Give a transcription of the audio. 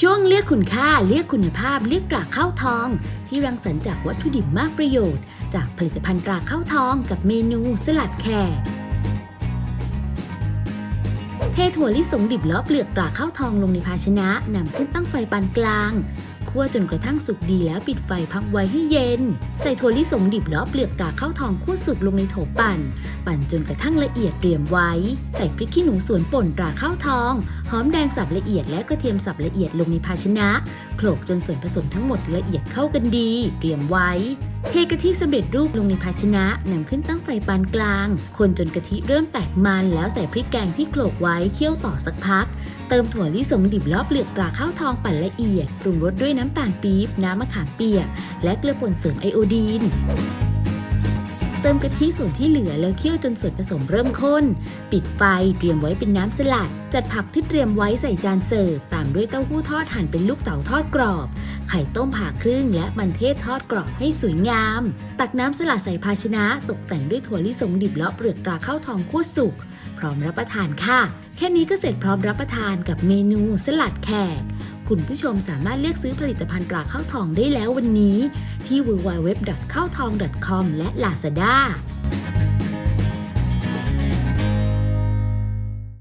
ช่วงเรียกคุณค่าเรียกคุณภาพเรียกตราข้าวทอง ที่รังสรรค์จากวัตถุดิบมากประโยชน์ จากผลิตภัณฑ์ตราข้าวทองกับเมนูสลัดแขกเทถั่วลิสงดิบล้อเปลือกปลาข้าวทองลงในภาชนะนำขึ้นตั้งไฟปานกลาง คั่วจนกระทั่งสุกดีแล้วปิดไฟพักไว้ให้เย็น ใส่ถั่วลิสงดิบล้อเปลือกตราข้าวทองคั่วสุกลงในโถปั่น ปั่นจนกระทั่งละเอียดเตรียมไว้ ใส่พริกขี้หนูสวนป่นตราข้าวทอง หอมแดงสับละเอียดและกระเทียมสับละเอียดลงในภาชนะ โขลกจนส่วนผสมทั้งหมดละเอียดเข้ากันดี เตรียมไว้ เทกะทิสำเร็จรูปลงในภาชนะนำขึ้นตั้งไฟปานกลาง คนจนกะทิเริ่มแตกมันแล้วใส่พริกแกงที่โขลกไว้เคี่ยวต่อสักพัก เติมถั่วลิสงดิบลอบเปลือกปลาข้าวทองปั่นละเอียดปรุงรสด้วยน้ำ้ำตาลปี๊บ น้ำมะขามเปียก และเกลือป่นเสริมไอโอดีน เติมกะทิส่วนที่เหลือแล้วเคี่ยวจนส่วนผสมเริ่มข้น ปิดไฟเตรียมไว้เป็นน้ำสลัด จัดผักที่เตรียมไว้ใส่จานเสิร์ฟตามด้วยเต้าหู้ทอดหั่นเป็นลูกเต๋าทอดกรอบ ไข่ต้มผ่าครึ่งและมันเทศทอดกรอบให้สวยงาม ตักน้ำสลัดใส่ภาชนะ ตกแต่งด้วยถั่วลิสงดิบเลาะเปลือกตราข้าวทองคั่วสุก พร้อมรับประทานค่ะ แค่นี้ก็เสร็จพร้อมรับประทานกับเมนูสลัดแขก คุณผู้ชมสามารถเลือกซื้อผลิตภัณฑ์ปลาข้าวทองได้แล้ววันนี้ ที่ www. ข้าวทอง .com และ Lazada